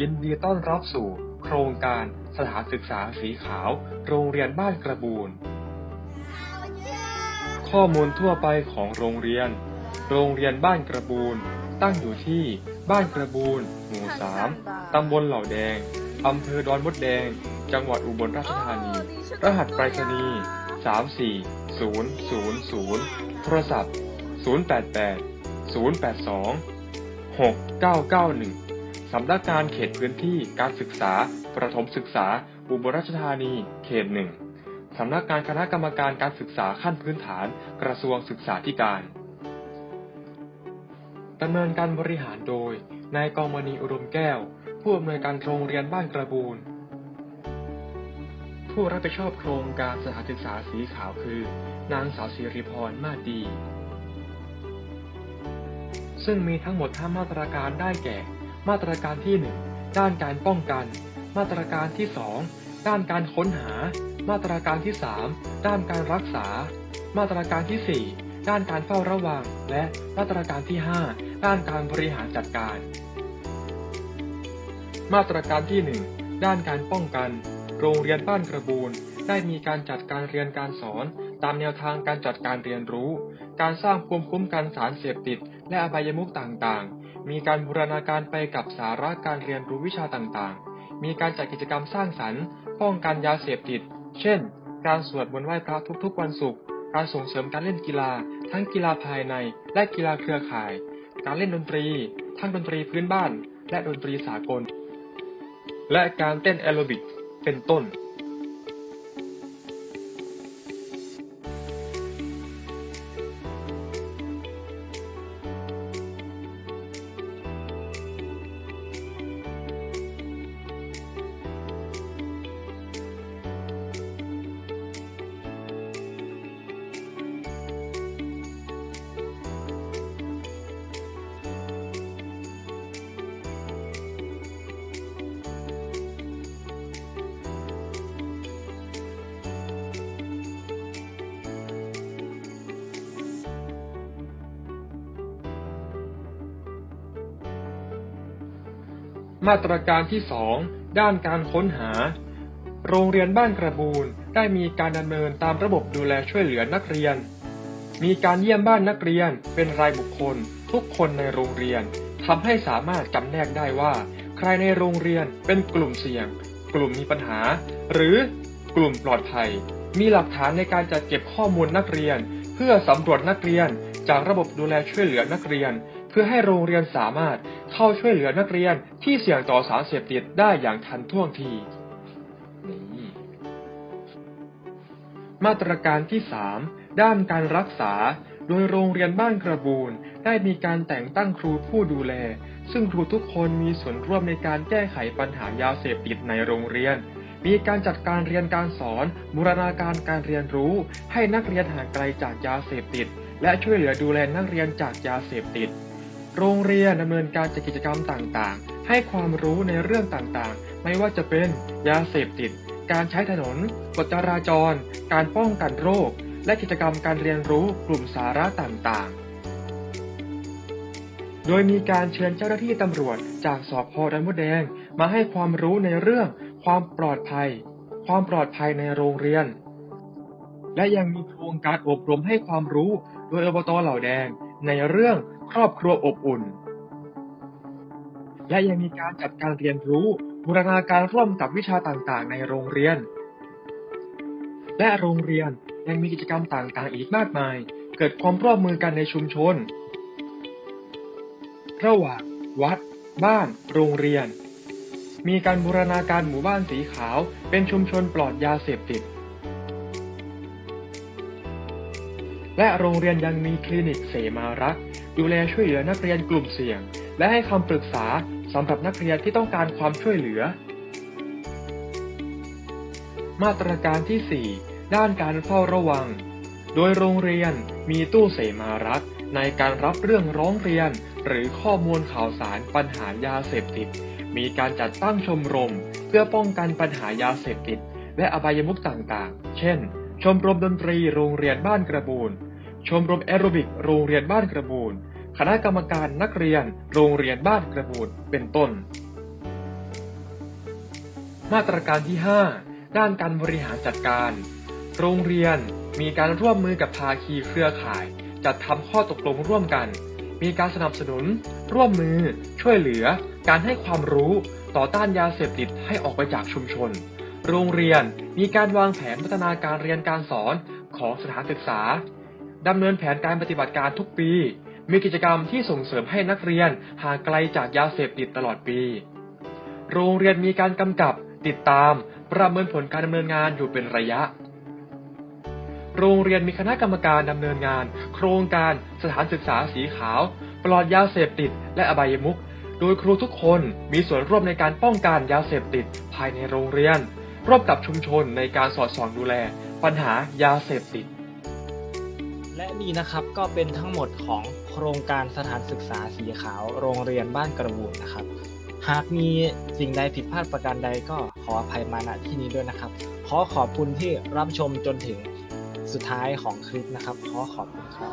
ยินดีต้อนรับสู่ โครงการสถานศึกษาสีขาว โรงเรียนบ้านกระบูนข้อมูลทั่วไปของโรงเรียน โรงเรียนบ้านกระบูนตั้งอยู่ที่บ้านกระบูนหมู่สามตำบลเหล่าแดง อำเภอดอนมดแดง จังหวัดอุบลราชธานี รหัสไปรษณีย์34 000 โทรศัพท์ 088 082 6991 สำนักงานเขตพื้นที่การศึกษา ประถมศึกษา อุบลราชธานี เขตหนึ่งสำนักงานคณะกรรมการการศึกษาขั้นพื้นฐาน กระทรวงศึกษาธิการดำเนินการบริหารโดย นายกองมณีอุดมแก้ว ผู้อำนวยการโรงเรียนบ้านกระบูนผู้รับผิดชอบโครงการสถานศึกษาสีขาวคือ นางสาวสิริพรมาดี ซึ่งมีทั้งหมด5มาตรการได้แก่ มาตรการที่ 1 ด้านการป้องกัน มาตรการที่ 2 ด้านการค้นหา มาตรการที่ 3 ด้านการรักษา มาตรการที่ 4 ด้านการเฝ้าระวัง และมาตรการที่ 5 ด้านการบริหารจัดการ มาตรการที่ 1 ด้านการป้องกัน โรงเรียนบ้านกระบูนได้มีการจัดการเรียนการสอน ตามแนวทางการจัดการเรียนรู้ การสร้างภูมิคุ้มกันสารเสพติด และอบายมุขต่างๆ มีการบูรณาการไปกับสาระการเรียนรู้วิชาต่างๆ มีการจัดกิจกรรมสร้างสรรค์ ป้องกันยาเสพติด เช่น การสวดมนต์ไหว้พระทุกๆ วันศุกร์ การส่งเสริมการเล่นกีฬา ทั้งกีฬาภายใน และกีฬาเครือข่าย การเล่นดนตรี ทั้งดนตรีพื้นบ้าน และดนตรีสากล และการเต้นแอโรบิก เป็นต้น มาตรการที่ 2 ด้านการค้นหา โรงเรียนบ้านกระบูนได้มีการดำเนินตามระบบดูแลช่วยเหลือนักเรียน มีการเยี่ยมบ้านนักเรียนเป็นรายบุคคล ทุกคนในโรงเรียนทำให้สามารถจำแนกได้ว่า ใครในโรงเรียนเป็นกลุ่มเสี่ยง กลุ่มมีปัญหา หรือกลุ่มปลอดภัย มีหลักฐานในการจัดเก็บข้อมูลนักเรียน เพื่อสำรวจนักเรียนจากระบบดูแลช่วยเหลือนักเรียน เพื่อให้โรงเรียนสามารถ เข้าช่วยเหลือนักเรียนที่เสี่ยงต่อสารเสพติดได้อย่างทันท่วงทีนี่มาตรการที่ 3 ด้านการรักษา โดยโรงเรียนบ้านกระบูนได้มีการแต่งตั้งครูผู้ดูแล ซึ่งครูทุกคนมีส่วนร่วมในการแก้ไขปัญหายาเสพติดในโรงเรียน มีการจัดการเรียนการสอน บูรณาการการเรียนรู้ ให้นักเรียนห่างไกลจากยาเสพติด และช่วยเหลือดูแลนักเรียนจากยาเสพติด โรงเรียนดำเนินการจัดกิจกรรมต่างๆ ให้ความรู้ในเรื่องต่างๆ ไม่ว่าจะเป็นยาเสพติด การใช้ถนนกฎจราจร การป้องกันโรค และกิจกรรมการเรียนรู้กลุ่มสาระต่างๆ โดยมีการเชิญเจ้าหน้าที่ตำรวจจากสพดอนมดแดง มาให้ความรู้ในเรื่องความปลอดภัย ความปลอดภัยในโรงเรียน และยังมีโครงการอบรมให้ความรู้โดยอบตเหล่าแดง ในเรื่องครอบครัวอบอุ่น และยังมีการจัดการเรียนรู้บูรณาการร่วมกับวิชาต่างๆ ในโรงเรียน และโรงเรียนยังมีกิจกรรมต่างๆ อีกมากมาย เกิดความร่วมมือกันในชุมชน ระหว่างวัด บ้าน โรงเรียน มีการบูรณาการหมู่บ้านสีขาว เป็นชุมชนปลอดยาเสพติด และโรงเรียนยังมีคลินิกเสมารัก ดูแลช่วยเหลือนักเรียนกลุ่มเสี่ยง และให้คำปรึกษาสำหรับนักเรียนที่ต้องการความช่วยเหลือ มาตรการที่ 4 ด้านการเฝ้าระวัง โดยโรงเรียนมีตู้เสมารัก ในการรับเรื่องร้องเรียน หรือข้อมูลข่าวสารปัญหายาเสพติด มีการจัดตั้งชมรม เพื่อป้องกันปัญหายาเสพติด และอบายมุขต่างๆ เช่น ชมรมดนตรีโรงเรียนบ้านกระบูน ชมรมแอโรบิกโรงเรียนบ้านกระบูนคณะกรรมการนักเรียนโรงเรียนบ้านกระบูนเป็นต้น มาตรการที่ 5 ด้านการบริหารจัดการ โรงเรียนมีการร่วมมือกับภาคีเครือข่าย จัดทำข้อตกลงร่วมกัน มีการสนับสนุน ร่วมมือ ช่วยเหลือ การให้ความรู้ต่อต้านยาเสพติดให้ออกไปจากชุมชน โรงเรียนมีการวางแผนพัฒนาการเรียนการสอนของสถานศึกษา ดำเนินแผนการปฏิบัติการทุกปี มีกิจกรรมที่ส่งเสริมให้นักเรียนห่างไกลจากยาเสพติดตลอดปี โรงเรียนมีการกำกับ ติดตาม ประเมินผลการดำเนินงานอยู่เป็นระยะ โรงเรียนมีคณะกรรมการดำเนินงาน โครงการสถานศึกษาสีขาว ปลอดยาเสพติด และอบายมุขโดยครูทุกคนมีส่วนร่วมในการป้องกันยาเสพติดภายในโรงเรียน ร่วมกับชุมชนในการสอดส่องดูแล ปัญหายาเสพติด นี่นะครับก็เป็นทั้งหมดของโครงการสถานศึกษาสีขาวโรงเรียนบ้านกระบูนนะครับ หากมีสิ่งใดผิดพลาดประการใดก็ขออภัยมาณที่นี้ด้วยนะครับ ขอขอบคุณที่รับชมจนถึงสุดท้ายของคลิปนะครับ ขอขอบคุณครับ